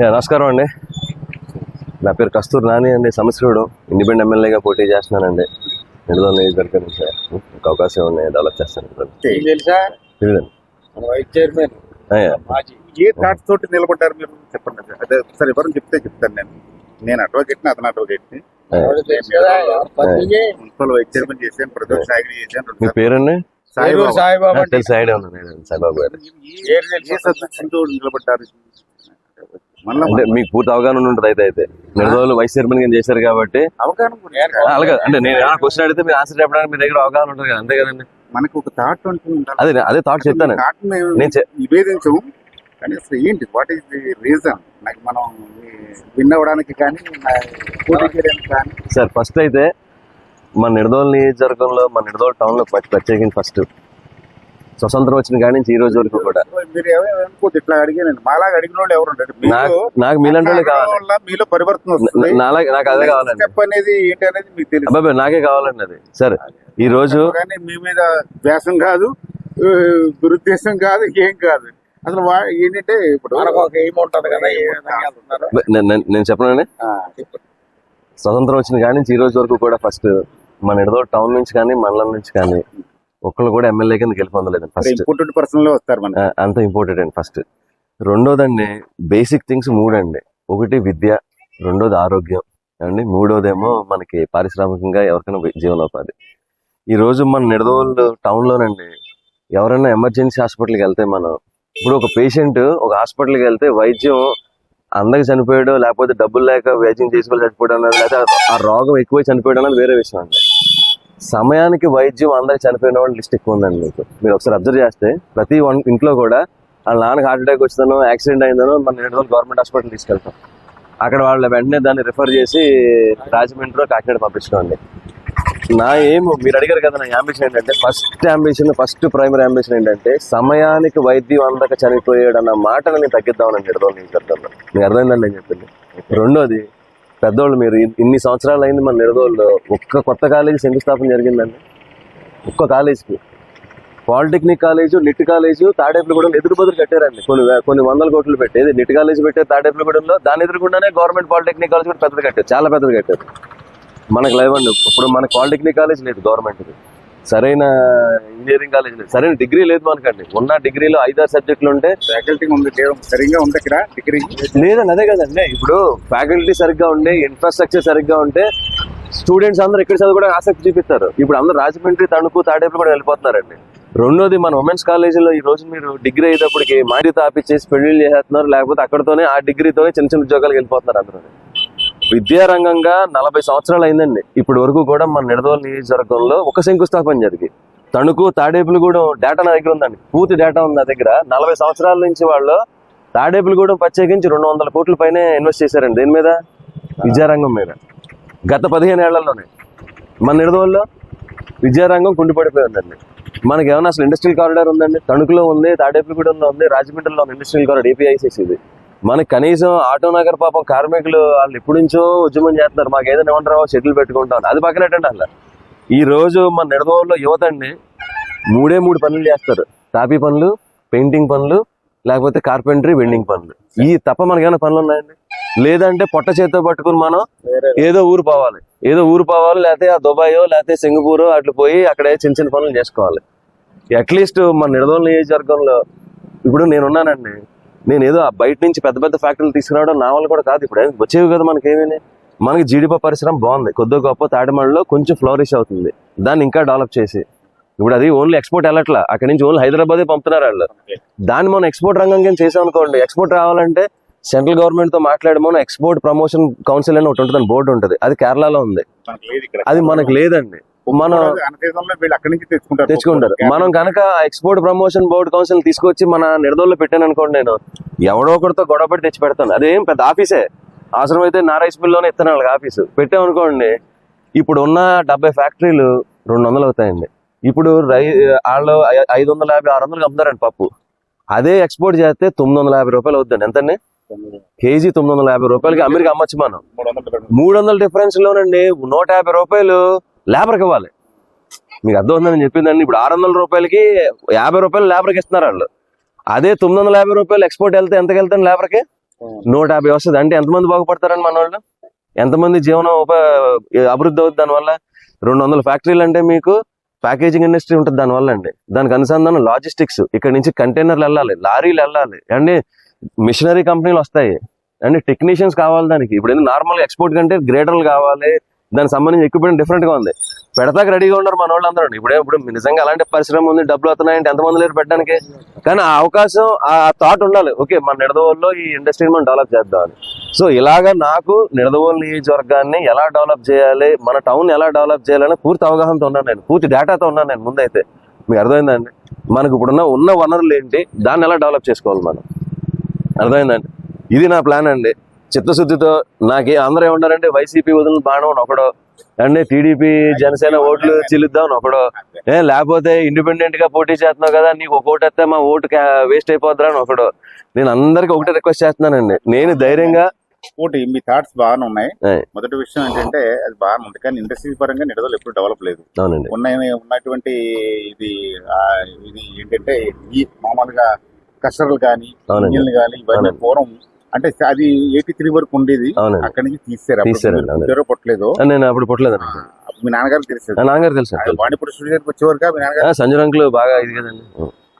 Yeah, నమస్కారం అండి. నా పేరు కస్తూరి నాని అండి సంవత్సరుడు. ఇండిపెండెంట్ ఎమ్మెల్యేగా పోటీ చేస్తున్నానండి. నిడదల నియోజకవర్గం నుంచి ఒక అవకాశం ఉన్నాయి డెవలప్ చేస్తాను. ఏం థాట్స్ తోటి నిలబడ్డారు మీరు? చెప్పండి అదే. ఒకసారి ఎవరు చెప్తే చెప్తాను నేను. నేను అడ్వకేట్ని అతను అడ్వకేట్ని అయ్యా. మున్సిపల్ వైస్ చైర్మన్ చేశాను ప్రతిపక్ష నాయకుడు చేశాను. మీ పేరండి? సాయిబాబా. సాయిబాబా. గారు. నిలబడ్డారు? అంటే మీకు పూర్తి అవగాహన ఉంటుంది అయితే అయితే. రెండు రోజులు వైస్ చైర్మన్గా చేశారు కాబట్టి. అలాగే అంటే నేను ఏమైనా క్వశ్చన్ అడిగితే మీరు ఆన్సర్ చెప్పడానికి మీ దగ్గర అవగాహన ఉంటుంది కదా అంతే కదండి. మనకు ఒక థాట్ ఉండాలి అదే అదే థాట్ చెప్తాను. నివేదించము. కానీ అసలు ఏంటి? వాట్ ఈస్ ది రీజన్ నాకు మనం విన్ అవ్వడానికి కానీ సార్ ఫస్ట్ అయితే మన నిడదోల్ నియోజకవర్గంలో మన నిడదోల్ టౌన్లో ప్రతి- ప్రత్యేకించి ఫస్ట్ స్వతంత్రం వచ్చిన కాడి నుంచి ఈ రోజు వరకు కూడా. మీరు ఎవరు అనుకోద్దు ఇట్లా అడిగానండి. మాలాగా అడిగిన వాళ్ళు ఎవరు ఉండరు. నాకు నాకు మీలాంటి వాళ్ళే కావాలి. మీలో పరివర్తన నాకు అదే కావాలండి. స్టెప్ అనేది ఏంటి అనేది మీకు తెలుసు. అబ్బాయి నాకే కావాలండి అది. సరే ఈ రోజు కానీ మీ మీద వ్యాసం కాదు దురుద్దేశం కాదు ఏం కాదు. అసలు ఏంటంటే ఇప్పుడు మనకు ఒక ఏం ఉంటది కదా నేను- చెప్పనండి. స్వతంత్రం వచ్చిన కాడి నుంచి ఈ రోజు వరకు కూడా ఫస్ట్ మన నిడదోల్ టౌన్ నుంచి కానీ మండలం నుంచి కానీ ఒక్కళ్ళు కూడా ఎమ్మెల్యే కింద గెలుపొందలేదు ఫస్ట్ ఇంపార్టెంట్ పర్సన్లో వస్తారు మన అంత ఇంపార్టెంట్ అండి ఫస్ట్ రెండోదండి బేసిక్ థింగ్స్ మూడండి. ఒకటి విద్య రెండోది ఆరోగ్యం అండి. మూడోదేమో మనకి పారిశ్రామికంగా ఎవరికైనా జీవనోపాధి. ఈ రోజు మన నిడదవోలు టౌన్ లోనండి ఎవరైనా ఎమర్జెన్సీ హాస్పిటల్కి వెళ్తే మనం ఇప్పుడు ఒక పేషెంట్ ఒక హాస్పిటల్కి వెళ్తే వైద్యం అందరికి చనిపోయాడు లేకపోతే డబ్బులు లేక వైద్యం చేసుకోవాలి చనిపోవడం అనేది లేకపోతే ఆ రోగం ఎక్కువ చనిపోయడం అనేది వేరే విషయం అండి. సమయానికి వైద్యం అందరికి చనిపోయిన వాళ్ళ లిస్ట్ ఎక్కువ ఉందండి మీకు. మీరు ఒకసారి అబ్జర్వ్ చేస్తే ప్రతి వన్ ఇంట్లో కూడా వాళ్ళ నాన్నకి హార్ట్ అటాక్ వచ్చిందనో యాక్సిడెంట్ అయిందనో మన రెండు రోజులు గవర్నమెంట్ హాస్పిటల్ తీసుకెళ్తాం. అక్కడ వాళ్ళ వెంటనే దాన్ని రిఫర్ చేసి రాజమండ్రిలో కాకినాడ పంపించుకోండి. నా ఏం మీరు అడిగారు కదా నా అంబిషన్ ఏంటంటే first ambition first primary ambition ఏంటంటే సమయానికి వైద్యం అందక చనిపోయాడు అన్న మాటను నేను తగ్గిద్దామని నిడదోలు నియోజకవర్గంలో మీకు అర్థమైందండి నేను చెప్పింది? రెండోది పెద్దోళ్ళు మీరు ఇన్ని సంవత్సరాలు అయింది మన నిడదోళ్ళు. ఒక్క కొత్త కాలేజీ శంకుస్థాపన జరిగిందండి. ఒక్క కాలేజీకి. Polytechnic college NIT college Tadepalligudem ఎదురు బదులు కట్టారండి. కొన్ని కొన్ని వందల కోట్లు పెట్టేది నిట్ కాలేజ్ పెట్టారు తాడేపులగూడెంలో దాని ఎదురుకుండానే గవర్నమెంట్ పాలిటెక్నిక్ కాలేజ్ కూడా పెద్దది కట్టారు. చాలా పెద్దది కట్టారు. మనకు లేవండి. ఇప్పుడు మనకు పాలిటెక్నిక్ కాలేజ్ లేదు గవర్నమెంట్ది. సరైన ఇంజనీరింగ్ కాలేజ్ లేదు. సరైన డిగ్రీ లేదు మనకండి. ఉన్న డిగ్రీలో ఐదారు సబ్జెక్టులు ఉంటే ఫ్యాకల్టీ సరిగ్గా ఉంది ఇక్కడ డిగ్రీ. లేదండి అదే కదండి ఇప్పుడు ఫ్యాకల్టీ సరిగ్గా ఉండే ఇన్ఫ్రాస్ట్రక్చర్ సరిగ్గా ఉంటే స్టూడెంట్స్ అందరూ ఎక్కడ చదువుకోవడానికి ఆసక్తి చూపిస్తారు. ఇప్పుడు అందరూ రాజమండ్రి తణుకు తాడేపులు కూడా వెళ్ళిపోతున్నారండి. రెండోది మన ఉమెన్స్ కాలేజీలో ఈ రోజు మీరు డిగ్రీ అయ్యేటప్పటికి మాడి తాపిచ్చేసి పెళ్ళిళ్ళు చేసేస్తున్నారు. లేకపోతే అక్కడతోనే ఆ డిగ్రీతోనే చిన్న చిన్న ఉద్యోగాలకు వెళ్ళిపోతున్నారు అందరూ. విద్యారంగంగా నలభై సంవత్సరాలు అయిందండి ఇప్పటి వరకు కూడా మన నిడదోల నియోజకవర్గంలో ఒక శంకుస్థాపన జరిగి తణుకు తాడేపులగూడెం డేటా నా దగ్గర ఉందండి. పూర్తి డేటా ఉంది నా దగ్గర. నలభై సంవత్సరాల నుంచి వాళ్ళు తాడేపులగూడెం ప్రత్యేకించి రెండు వందల కోట్ల పైనే ఇన్వెస్ట్ చేశారండి. దేని మీద? విద్యారంగం మీద. గత పదిహేను ఏళ్ళలోనే. మన నిడదోల్లో విద్యారంగం కుండిపడిపోయి ఉందండి మనకి ఏమైనా అసలు ఇండస్ట్రియల్ కారిడార్ ఉందండి? తణుకులో ఉంది తాడేపులగూడెంలో ఉంది రాజమండ్రిలో ఉంది ఇండస్ట్రియల్ కారిడార్ ఏపీఐసీసీ ఇది. మనకి కనీసం ఆటో నగర్ పాపం కార్మికులు వాళ్ళు ఎప్పటి నుంచో ఉద్యమం చేస్తున్నారు. మాకు ఏదైనా ఏమంటారో షెడ్యూల్ పెట్టుకుంటాం. అది పక్కనట్టండి అసలు. ఈ రోజు మన నిడదవోల్లో యువత అండి మూడే మూడు పనులు చేస్తారు. తాపీ పనులు పెయింటింగ్ పనులు లేకపోతే కార్పెంటరీ వెల్డింగ్ పనులు. ఈ తప్ప మనకేమైనా పనులు ఉన్నాయండి? లేదంటే పొట్ట చేత్తో పట్టుకుని మనం ఏదో ఊరు పోవాలి. ఏదో ఊరు పోవాలి లేకపోతే ఆ దుబాయో లేకపోతే సింగపూరో అట్లా పోయి అక్కడ చిన్న చిన్న పనులు చేసుకోవాలి. అట్లీస్ట్ మన నిడదోలు నియోజకవర్గంలో ఇప్పుడు నేనున్నానండి. నేను ఏదో ఆ బయట నుంచి పెద్ద పెద్ద ఫ్యాక్టరీలు తీసుకురావడం నా వల్ల కూడా కాదు. ఇప్పుడు వచ్చేవి కదా మనకేమీ మనకి జీడిపప్పు పరిశ్రమ బాగుంది. కొద్ది గొప్ప తాడిమళ్ళలో కొంచెం ఫ్లోరిష్ అవుతుంది. దాన్ని ఇంకా డెవలప్ చేసి. ఇప్పుడు అది ఓన్లీ ఎక్స్పోర్ట్ వెళ్ళట్లా. అక్కడి నుంచి ఓన్లీ హైదరాబాదే పంపుతున్నారు వాళ్ళు. దాన్ని మనం ఎక్స్పోర్ట్ రంగం కింద చేసాం అనుకోండి ఎక్స్పోర్ట్ రావాలంటే సెంట్రల్ గవర్నమెంట్తో మాట్లాడమని ఎక్స్పోర్ట్ ప్రమోషన్ కౌన్సిల్ అని ఒకటి ఉంటుంది బోర్డు ఉంటుంది. అది కేరళలో ఉంది. మనకు అది మనకు లేదండి. మనం తెచ్చుకుంటారు. తెచ్చుకుంటారు. మనం కనుక ఎక్స్పోర్ట్ ప్రమోషన్ బోర్డు కౌన్సిల్ తీసుకొచ్చి మన నిడదోల్లో పెట్టాను అనుకోండి నేను. ఎవడో ఒకరితో గొడవ పెట్టి తెచ్చి పెడతాను. అదేం పెద్ద ఆఫీసే. అవసరం అయితే నా రైస్ మిల్లోనే ఇస్తాను వాళ్ళకి ఆఫీసు. పెట్టామనుకోండి ఇప్పుడు ఉన్న డెబ్బై ఫ్యాక్టరీలు రెండు వందలు అవుతాయండి. ఇప్పుడు రై వాళ్ళు ఐదు వందల యాభై ఆరు వందలకి అమ్ముతారండి పప్పు. అదే ఎక్స్పోర్ట్ చేస్తే తొమ్మిది వందల యాభై రూపాయలు అవుతుంది ఎంతండి? కేజీ తొమ్మిది వందల యాభై రూపాయలకి అమెరికా అమ్మచ్చు మనం. వందల మూడు వందల డిఫరెన్స్ లోనండి. నూట యాభై రూపాయలు లేబర్కి ఇవ్వాలి. మీకు అర్థం ఉందని చెప్పిందండి. ఇప్పుడు ఆరు వందల రూపాయలకి యాభై రూపాయలు లేబర్కి ఇస్తున్నారు వాళ్ళు. అదే తొమ్మిది వందల యాభై రూపాయలు ఎక్స్పోర్ట్ వెళ్తే ఎంతకి వెళ్తాను లేబర్కి? నూట యాభై వస్తుంది. అంటే ఎంతమంది బాగుపడతారని మన వాళ్ళు? ఎంతమంది జీవనం ఉప అభివృద్ధి అవుతుంది దానివల్ల రెండు వందల ఫ్యాక్టరీలు అంటే మీకు ప్యాకేజింగ్ ఇండస్ట్రీ ఉంటుంది దానివల్ల అండి. దానికి అనుసంధానం లాజిస్టిక్స్. ఇక్కడ నుంచి కంటైనర్లు వెళ్ళాలి లారీలు వెళ్ళాలి. అండి మిషనరీ కంపెనీలు వస్తాయి. అండి టెక్నీషియన్స్ కావాలి దానికి. ఇప్పుడు నార్మల్ ఎక్స్పోర్ట్ కంటే గ్రేటర్లు కావాలి దానికి సంబంధించి ఎక్విప్మెంట్ డిఫరెంట్గా ఉంది. పెడతాక రెడీగా ఉన్నారు మన వాళ్ళందరూ ఇప్పుడే ఇప్పుడు నిజంగా అలాంటి పరిశ్రమ ఉంది డబ్బులు వస్తున్నాయంటే ఎంతమంది లేరు పెట్టడానికి. కానీ ఆ అవకాశం ఆ థాట్ ఉండాలి. ఓకే మన నిడదవోల్లో ఈ ఇండస్ట్రీని మనం డెవలప్ చేద్దామని సో ఇలాగా నాకు నిడదవోలు నియోజకవర్గాన్ని ఎలా డెవలప్ చేయాలి మన టౌన్ ఎలా డెవలప్ చేయాలని పూర్తి అవగాహనతో ఉన్నాను నేను. పూర్తి డేటాతో ఉన్నాను నేను ముందైతే. మీకు అర్థమైందండి? మనకు ఇప్పుడున్న ఉన్న వనరులు ఏంటి దాన్ని ఎలా డెవలప్ చేసుకోవాలి మనం? అర్థమైందండి? ఇది నా ప్లాన్ అండి. చిత్తశుద్ధితో నాకే అందరూ ఏమన్నారంటే వైసీపీ వదిలిన బాణం ఒకడో. అండి టీడీపీ జనసేన ఓట్లు చిల్లుద్దాం అని ఒకడో. ఏ లేకపోతే ఇండిపెండెంట్గా పోటీ చేస్తున్నావు కదా నీకు ఒక ఓటు వస్తే మా ఓటు వేస్ట్ అయిపోద్దా అని ఒకడు. నేను అందరికి ఒకటే రిక్వెస్ట్ చేస్తున్నానండి. నేను ధైర్యంగా ఒకటి మీ థాట్స్ బాగానే ఉన్నాయి. మొదటి విషయం ఏంటంటే అది బాగానే ఉంది. కానీ ఇండస్ట్రీ పరంగా నిడదలు ఎప్పుడు డెవలప్ లేదు. ఉన్న ఉన్నటువంటి ఇది ఇది ఏంటంటే ఈ మామూలుగా కస్టర్లు కానీ. ఇంజిన్లు కానీ ఇవన్నీ. పూర్వం అంటే అది ఎయిటీ త్రీ వరకు ఉండేది. అవునండి. అక్కడి నుంచి తీసారు మీరు అవునండి. పుట్టలేదో. నేను అప్పుడు ఆ, అప్పుడు మీ నాన్నగారు తెలిసేది నాన్నగారు తెలుసు తెలుసు. వాణిపురం స్టూడియోకి వచ్చేవరకు మీ నాన్నగారు? సంజయ్ అంకుల్ బాగా ఇది కదండి.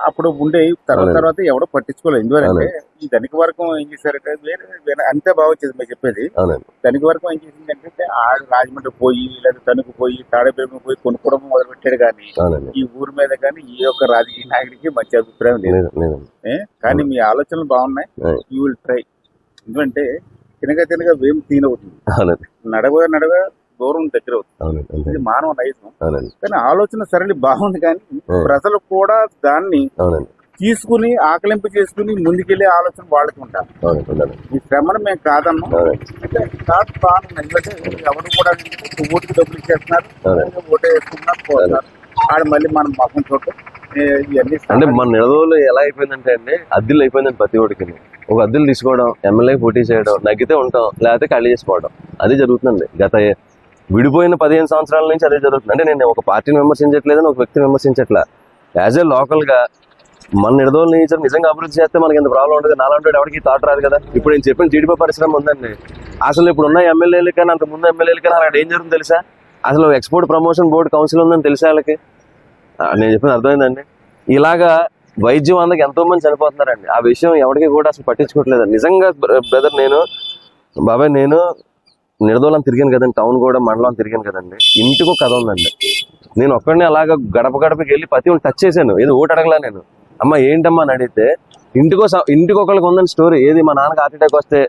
అప్పుడు ఉండే తర్వాత అవునండి. తర్వాత ఎవడో పట్టించుకోలేదు. ఎందుకంటే ఈ ధనిక వర్గం ఏం చేశారంటే వేరే వేరే అంతే బాగా వచ్చేది మీరు చెప్పేది. అవునండి. ధనిక వర్గం ఏం చేసింది అంటే ఆడు రాజమండ్రి పోయి లేదా తణుకు పోయి తాడేపల్లి పోయి కొనుక్కోవడం మొదలు పెట్టాడు కానీ అవునండి. ఈ ఊరి మీద కానీ ఈ యొక్క రాజకీయ నాయకుడికి మంచి అభిప్రాయం లేదు. లేదు లేదండి ఏ? కానీ మీ ఆలోచనలు బాగున్నాయి. యూ విల్ ట్రై ఎందుకంటే తినగా తినగా వేం తీనవుతుంది. అవునండి. నడవ నడవ దూరం దగ్గర అవుతుంది. ఇది మానవ నైజం. కానీ ఆలోచన సరళి బాగుంది కానీ. ప్రజలు కూడా దాన్ని తీసుకుని ఆకలింపు చేసుకుని ముందుకెళ్ళే ఆలోచన వాళ్ళకి ఉంటారు. ఈ శ్రమను మేము కాదన్నాం. అవునండి. అంటే కాదు బాగుంది ఎందుకంటే ఎవరు కూడా ఓటుకి డబ్బులు ఇచ్చేస్తున్నారు. ఓటు వేసుకున్నారు పోతున్నారు. ఆడ మళ్ళీ మనం మొహం చూడటం అంటే మన నిడదవులు ఎలా అయిపోయిందంటే అండి అద్దెలు అయిపోయిందండి ప్రతి ఒడికి ఒక అద్దెలు తీసుకోవడం ఎమ్మెల్యే పోటీ చేయడం నగ్గితే ఉంటాం లేకపోతే ఖాళీ చేసుకోవడం. అది జరుగుతుందండి. గత విడిపోయిన పదిహేను సంవత్సరాల నుంచి అదే జరుగుతుంది. అంటే నేను ఒక పార్టీని విమర్శించట్లేదని ఒక వ్యక్తిని విమర్శించట్లా. యాజ్ ఏ లోకల్గా మన నిడదోలు నియోజకవర్గం నిజంగా అభివృద్ధి చేస్తే మనకి ఎంత ప్రాబ్లం ఉంటుంది నాలంటే ఎవరికి థాట్ రాదు కదా. ఇప్పుడు నేను చెప్పిన టీడీపీ పరిశ్రమ ఉందండి. అసలు ఇప్పుడు ఉన్న ఎమ్మెల్యేలు కానీ అంత ముందు ఎమ్మెల్యేలు కానీ అక్కడ ఏం జరుగుతుంది తెలుసా? అసలు ఎక్స్పోర్ట్ ప్రమోషన్ బోర్డు కౌన్సిల్ ఉందని తెలుసా వాళ్ళకి? నేను చెప్పిన అర్థమైందండి? ఇలాగా వైద్యం అందరికి ఎంతో మంది చనిపోతున్నారండి. ఆ విషయం ఎవరికి కూడా అసలు పట్టించుకోవట్లేదు. నిజంగా బ్రదర్ నేను బాబాయ్ నేను నిడదోళం తిరిగాను కదండి. టౌన్ కూడా మండలం తిరిగాను కదండి. ఇంటికి ఒక కథ ఉందండి. నేను ఒక్కడిని అలాగ గడప గడపకి వెళ్ళి ఒక్కటి టచ్ చేశాను. ఏదో ఓటు అడగలా నేను. అమ్మ ఏంటమ్మా? అని అడిగితే ఇంటికో ఇంటికి ఒకరికి ఉందని స్టోరీ ఏది మా నాన్నకి హార్ట్ అటాక్ వస్తే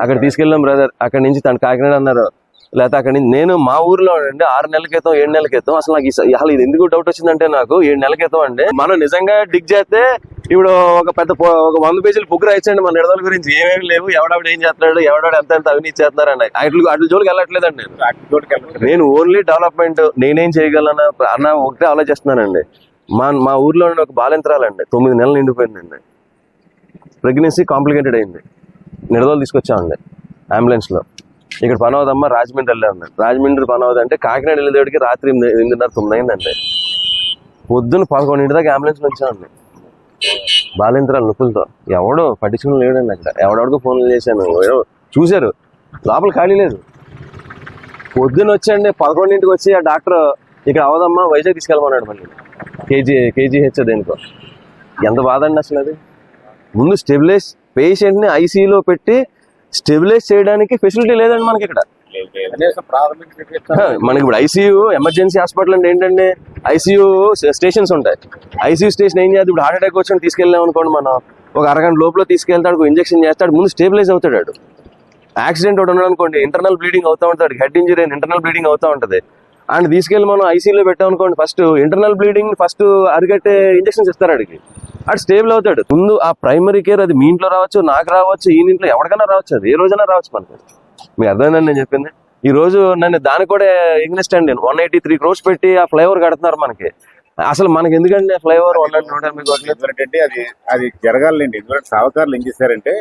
అక్కడ తీసుకెళ్ళాం బ్రదర్ అక్కడ నుంచి తను కాకినాడ అన్నారు. లేకపోతే అక్కడ నుంచి నేను మా ఊర్లో అండి ఆరు నెలల క్రితం ఏడు నెలల క్రితం అసలు నాకు అసలు ఇది ఎందుకు డౌట్ వచ్చిందంటే నాకు ఏడు నెలల క్రితం అండి మనం నిజంగా డిగ్ చేస్తే ఇప్పుడు ఒక పెద్ద ఒక వంద పేజీలు బుక్ రాయించండి మన నిడదల గురించి. ఏమేమి లేవు. ఎవడావిడ ఏం చేస్తున్నాడు? ఎవడాడు ఎంత ఎంత అవినీతి చేస్తున్నారు అన్న అట్లు అట్ల జోలికి వెళ్ళట్లేదండి నేను. నేను ఓన్లీ డెవలప్మెంట్ నేనేం చేయగలను అన్న ఒకటే ఆలోచిస్తున్నానండి. మా మా ఊర్లో ఒక బాలింతరాలండి. తొమ్మిది నెలలు నిండిపోయిందండి. ప్రెగ్నెన్సీ కాంప్లికేటెడ్ అయింది. నిడదోలు తీసుకొచ్చామండి. అంబులెన్స్లో ఇక్కడ పని అవుదమ్మా రాజమండ్రి వెళ్ళాను రాజమండ్రి పని అవుతుంది అంటే కాకినాడ వెళ్ళేదేటికి రాత్రి ఎనిమిదిన్నర తొమ్మిది అయిందండి పొద్దున్న పదకొండింటి దాకా అంబులెన్స్ వచ్చామండి. బాలింతరాలు నొప్పులతో. ఎవడో పట్టించుకుని లేడండి అక్కడ. ఎవడెవడికో ఫోన్లు చేశాను. చూశారు. లోపల ఖాళీ లేదు. పొద్దున్న వచ్చండి పదకొండింటికి వచ్చి ఆ డాక్టర్ ఇక్కడ అవదమ్మా వైజాగ్ తీసుకెళ్ళమన్నాడు మళ్ళీ. కేజీ కేజీహెచ్ దేనికో. ఎంత బాధ అండి అసలు అది? ముందు స్టెబిలైజ్ పేషెంట్ని ఐసీయూలో పెట్టి స్టెబిలైజ్ చేయడానికి ఫెసిలిటీ లేదండి మనకి ఇక్కడ మనకి ఇప్పుడు ఐసీయూ ఎమర్జెన్సీ హాస్పిటల్ అంటే ఏంటండి? ఐసీయూ స్టేషన్స్ ఉంటాయి. ఐసీయూ స్టేషన్ ఏం చేయాలి? ఇప్పుడు హార్ట్ అటాక్ వచ్చి తీసుకెళ్ళాం అనుకోండి మనం. ఒక అరగంట లోపల తీసుకెళ్తాడు ఇంజెక్షన్ చేస్తాడు ముందు స్టేబిలైజ్ అవుతాడు. యాక్సిడెంట్ ఒకటి ఉన్నాడు అనుకోండి ఇంటర్నల్ బ్లీడింగ్ అవుతా ఉంటాడు హెడ్ ఇంజరీ ఇంటర్నల్ బ్లీడింగ్ అవుతా ఉంటది. అండ్ తీసుకెళ్ళి మనం ఐసీయూలో పెట్టాం అనుకోండి ఫస్ట్ ఇంటర్నల్ బ్లీడింగ్ ఫస్ట్ అరిగట్టే ఇంజెక్షన్స్ ఇస్తారు అడిగి అటు స్టేబుల్ అవుతాడు. ముందు ఆ ప్రైమరీ కేర్ అది మీ ఇంట్లో రావచ్చు నాకు రావచ్చు ఈ ఇంట్లో ఎవరికైనా రావచ్చు అది ఏ రోజైనా రావచ్చు మనకి. మీకు అర్థమైందని నేను చెప్పింది? ఈ రోజు నన్ను దానికి కూడా ఇంగ్లీష్ అండి వన్ ఎయిటీ త్రీ క్రోర్స్ పెట్టి ఆ ఫ్లైఓవర్ కడుతున్నారు మనకి. అసలు మనకి ఎందుకండి ఫ్లైఓవర్ వన్ నూట అది అది జరగాలండి. ఎందుకంటే సావకారులు ఏం చేశారంటే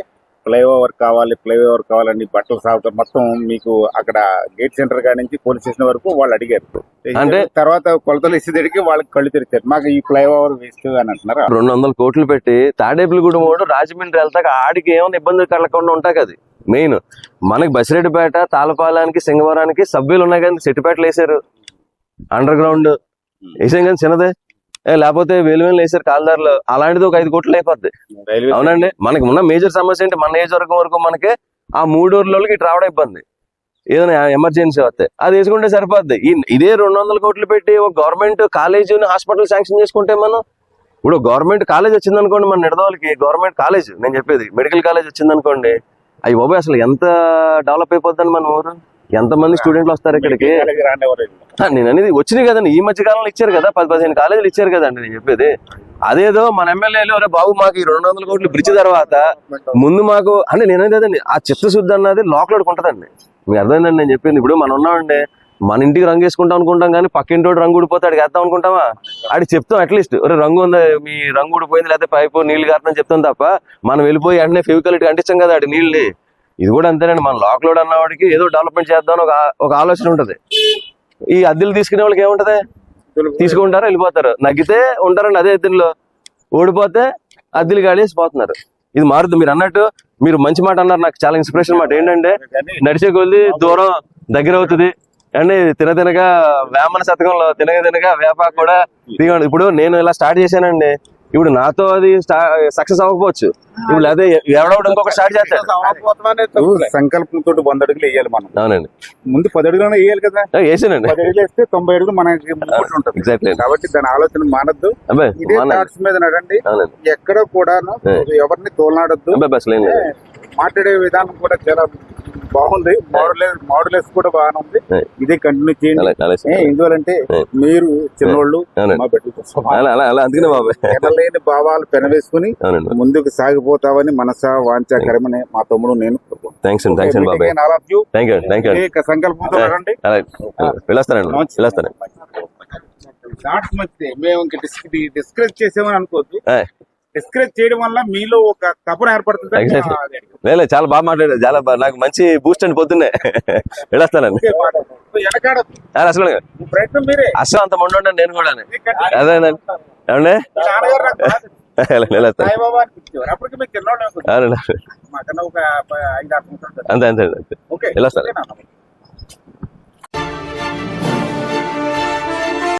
ఫ్లైఓవర్ కావాలి ఫ్లైఓవర్ కావాలని బట్టలు సాగుతారు మొత్తం మీకు అక్కడ గేట్ సెంటర్ కాడి నుంచి పోలీస్ స్టేషన్ వరకు వాళ్ళు అడిగారు. అంటే- తర్వాత కొలతలు ఇచ్చేసరికి వాళ్ళకి కళ్ళు తెరిచారు. మాకు ఈ ఫ్లైఓవర్ వేస్ట్ అని అంటున్నారు? రెండు వందల కోట్లు పెట్టి తాడేపులగూడెం వాడు రాజమండ్రి వెళ్తాక ఆడికి ఏమైనా ఇబ్బంది కలగకుండా ఉంటాయి అది. మెయిన్ మనకి బసిరెడ్డిపేట తాళపాలానికి సింగవరానికి సభ్యులు ఉన్నాయి కానీ సెట్టిపేటలు వేసారు. అండర్ గ్రౌండ్ వేసాం కానీ చిన్నదే. లేకపోతే వేలు వేలు వేసారు కాలదారులు. అలాంటిది ఒక ఐదు కోట్లు అయిపోద్ది. అవునండి. మనకి ఉన్న మేజర్ సమస్య ఏంటి? మన నియోజకవర్గం వరకు మనకి ఆ మూడు ఊర్లకి ఇటు రావడం ఇబ్బంది. ఏదైనా ఎమర్జెన్సీ వస్తే అది వేసుకుంటే సరిపోద్ది. ఇదే రెండు వందల కోట్లు పెట్టి ఒక గవర్నమెంట్ కాలేజ్ హాస్పిటల్ శాంక్షన్ చేసుకుంటే మనం ఇప్పుడు గవర్నమెంట్ కాలేజ్ వచ్చింది అనుకోండి మన నిడదవలకి. Government college. నేను చెప్పేది. మెడికల్ కాలేజ్ వచ్చింది అనుకోండి అయ్యి బాబాయ్ అసలు ఎంత డెవలప్ అయిపోద్దని మన ఊరు? ఎంత మంది స్టూడెంట్లు వస్తారు ఇక్కడికి? నేను అనేది వచ్చినాయి కదండి. ఈ మధ్య కాలంలో ఇచ్చారు కదా. పది పదిహేను కాలేజీలు ఇచ్చారు కదండి నేను చెప్పేది. అదేదో మన ఎమ్మెల్యేలు అరే బాబు మాకు ఈ రెండు వందల కోట్లు బ్రిడ్జ్ తర్వాత ముందు మాకు అంటే నేను అనేది అదండి. ఆ చిత్తశుద్ధి అన్నది లోకల్ ఉంటదండి. మీకు అర్థమైందండి నేను చెప్పింది. ఇప్పుడు మనం ఉన్నామండి. మన ఇంటికి రంగు వేసుకుంటాం అనుకుంటాం కానీ పక్కింటోడు రంగు ఊడిపోతే ఆడికి వేద్దాం అనుకుంటామా? ఆడికి చెప్తాం అట్లీస్ట్ ఒరే రంగు ఉందా? మీ రంగు ఊడిపోయింది లేకపోతే పైపు నీళ్ళు కారుతుందని చెప్తాం తప్ప మనం వెళ్ళిపోయి వెంటనే ఫెవికల్ ఇటు అంటించాం కదా ఆడి నీళ్ళని. ఇది కూడా అంతేనండి. మన లోకల్ అన్నవాడికి ఏదో డెవలప్మెంట్ చేద్దాం ఒక ఒక ఆలోచన ఉంటది. ఈ అద్దెలు తీసుకునే వాళ్ళకి ఏముంటది? తీసుకుంటారు వెళ్ళిపోతారు. నగ్గితే ఉంటారండి అదే ఎత్తుల్లో ఓడిపోతే అద్దెలు గాడేసి పోతున్నారు ఇది మారుతుంది మీరు అన్నట్టు మీరు మంచి మాట అన్నారు. నాకు చాలా ఇన్స్పిరేషన్ మాట. ఏంటంటే నడిచే కొద్ది దూరం దగ్గర అవుతుంది. అండ్ తిన తినగా వేమన శతకంలో తినగా తినగా వేప కూడా ఇప్పుడు నేను ఇలా స్టార్ట్ చేశానండి. ఇప్పుడు నాతో అది సక్సెస్ అవ్వకపోవచ్చు. ఇప్పుడు అదే ఎవడో ఇంకొక స్టార్ట్ చేస్తాడు. సంకల్పంతో వంద అడుగులు వేయాలి మనం. అవునండి. ముందు పది అడుగులు వేయాలి కదా. వేసానండి. పది అడుగులు వేస్తే తొంభై అడుగులు మనకి ముంగోట్లు ఉంటుంది. ఎగ్జాక్ట్లీ కాబట్టి దాని ఆలోచన మానద్దు. అబ్బాయి ఇదే థాట్స్ మీద నడండి. ఎక్కడ కూడాను ఎవరిని తోలనాడద్దు. మాట్లాడే విధానం కూడా చాలా బాగుంది మోడలెస్ మోడలెస్ కూడా బాగానే ఉంది. ఇదే కంటిన్యూ చేయండి ఎందువలంటే. మీరు చిన్నోళ్ళు. అలా అలా అందుకనే ఎనలేని భావాలు పెనవేసుకుని ముందుకు సాగిపోతావని మనసా వాంఛాకరమని మా తమ్ముడు నేను థ్యాంక్స్ అండి థ్యాంక్స్ అండి బాబాయ్ all of you thank you thank you అండి ఏక సంకల్పంతో రండి అలా వెళ్ళొస్తానండి వెళ్ళొస్తానండి థాట్స్ మంచిదే మేము ఇంకా డిస్కరేజ్ చేసామని అనుకోవద్దు డిస్కరేజ్ చేయడం వల్ల మీలో ఒక తపన ఏర్పడుతుంది. లేదు చాలా బాగా మాట్లాడారు. చాలా బాగా నాకు మంచి బూస్ట్ అండి పొద్దున్నే. వెళ్ళొస్తానండి అసలు ప్రయత్నం మీరే. అసలు అంత మొండి నేను కూడా అదేనండి ఏమండి? అంతే అంతే వెళ్ళొస్తాను?